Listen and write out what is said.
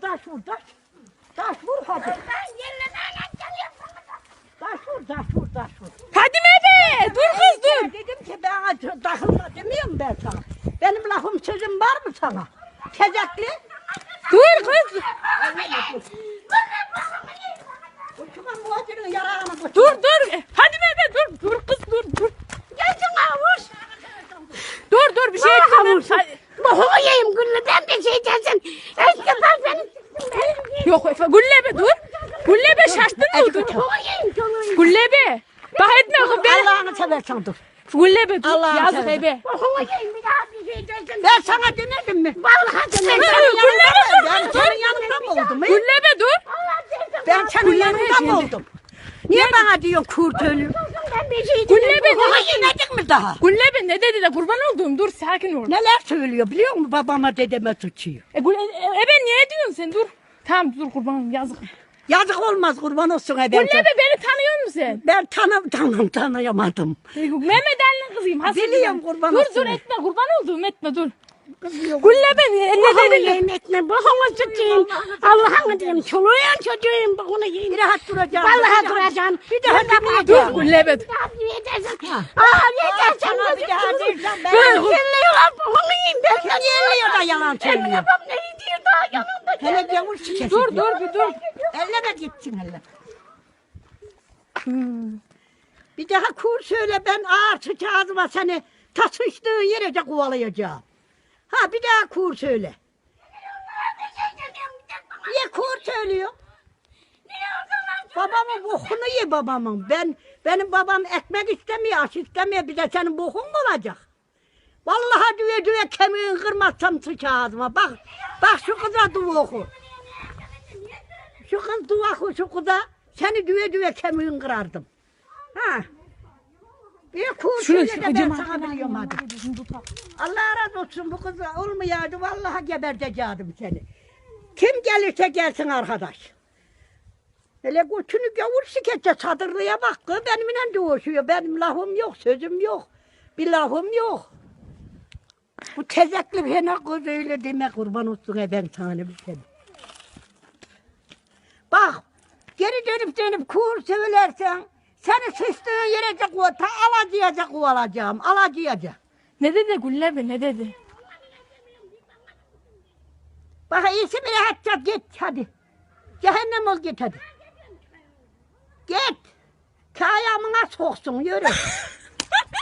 vur taş vur taş. Taş vur hadi. Taş vur taş vur taş vur. Fadime be dur kız dur. Dedim ki ben acı takılma demiyorum ben sana. Benim lafım sözüm var mı sana? Tezekli. Dur kız. Dur dur. Fadime be dur. Dur kız dur dur. Gelsin havuç. Dur dur bir şey etmem. Boğumu yiyeyim gülleden bir şey dersin. Eski ben beni Yok Efe Gülle be dur. Gülle be şaştın mı? Dur. Boğumu yiyeyim canım. Gülle be. Bak etme ben. Allah'ını seversen dur. Gülle be dur. Allah'ını Yazık seversen. ebe. Ben sana demedim mi? Vallahi demedim. Ben senin yanında mı oldum? he? Gülle be dur. Ben senin yanında mı oldum? Niye bana diyorsun kurt ölü? Ben bir Gülle be Boğumu dur. yemedin mi daha? Gülle be ne dedi de kurban olduğum dur sakin ol. Neler söylüyor biliyor musun? Babama dedeme tutuyor. E, Gülle, e, ebe niye diyorsun sen dur. Tamam dur kurbanım yazık. Yazık olmaz kurban olsun e ben. Gülle be beni tanıyor musun sen? Ben tanım tanım tanıyamadım. Mehmet Ali'nin kızıyım. Hasret Biliyorum, kurban Dur olsun. dur etme kurban olduğum etme dur. Gülle be ne Boğumu dedi? yiyeyim etme. Boğumu tutayım. Allah'ını diyeyim. Çoluğun çocuğum. Boğumu yiyeyim. Bir rahat duracağım. Vallahi duracağım. Bir daha Dur Gülle be. Abi yetersin. Aa yetersin. Bir daha dersen ben. Yerliyorlar boğumu yiyeyim. Ben yerliyor da yalan söylüyor. Babam ne diyor daha yanında. Hele gavur şikesi. Dur dur bir dur. Elle de gitsin elle. Bir daha kur söyle ben ağır sıçı ağzıma seni tasıştığın yerece kovalayacağım. Ha bir daha kur söyle. Niye kur söylüyor? Babamın bokunu ye babamın. Ben benim babam ekmek istemiyor, aş istemiyor. Bir de senin bokun mu olacak? Vallahi düve düve kemiğin kırmazsam sıç ağzıma. Bak, bak şu kıza dua oku. Şu kız dua oku şu kıza. Seni düve düve kemiğin kırardım. Ha. Bir kur şu de ben sana biliyorum hadi. Allah razı olsun bu kız olmayaydı vallahi gebertecektim seni. Kim gelirse gelsin arkadaş. Hele götünü gavur sikece sadırlıya bak benimle dövüşüyor. Benim lafım yok, sözüm yok. Bir lafım yok. Bu tezekli fena kız öyle deme kurban olsun e ben sana bir seni. Bak geri dönüp dönüp kur söylersen seni sıçtığın yere de kuva, ta alacıyaca kovalacağım, alacıyaca. Ne dedi Gülle be ne dedi? Bak iyisi bile hatta git hadi. Cehennem ol git hadi. Git. Kayamına soksun yürü.